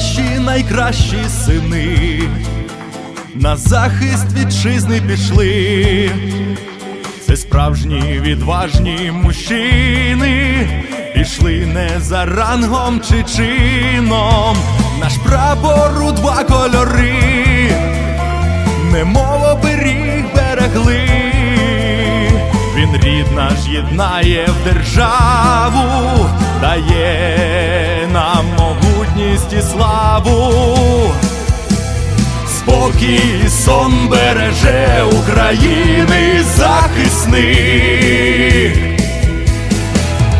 наші найкращі сини на захист вітчизни пішли. Це справжні відважні мужчини, пішли не за рангом чи чином. Наш прапор у два кольори, немов оберіг берегли. Він рід наш єднає в державу, могутність і славу. Спокій сон береже України захисник.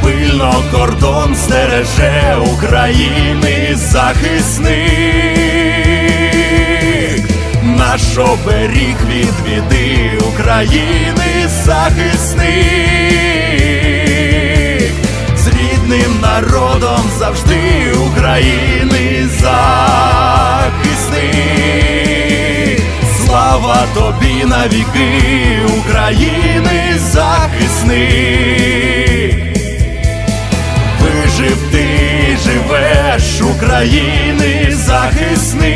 Пильно кордон стереже України захисник. Наш оберіг від біди України захисник. Рідним народом завжди України захисник. Слава тобі навіки, України захисник. Вижив ти, живеш, України захисник.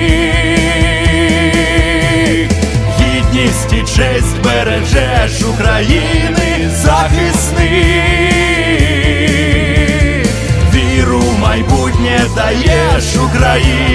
Гідність і честь бережеш України майбутнє даєш України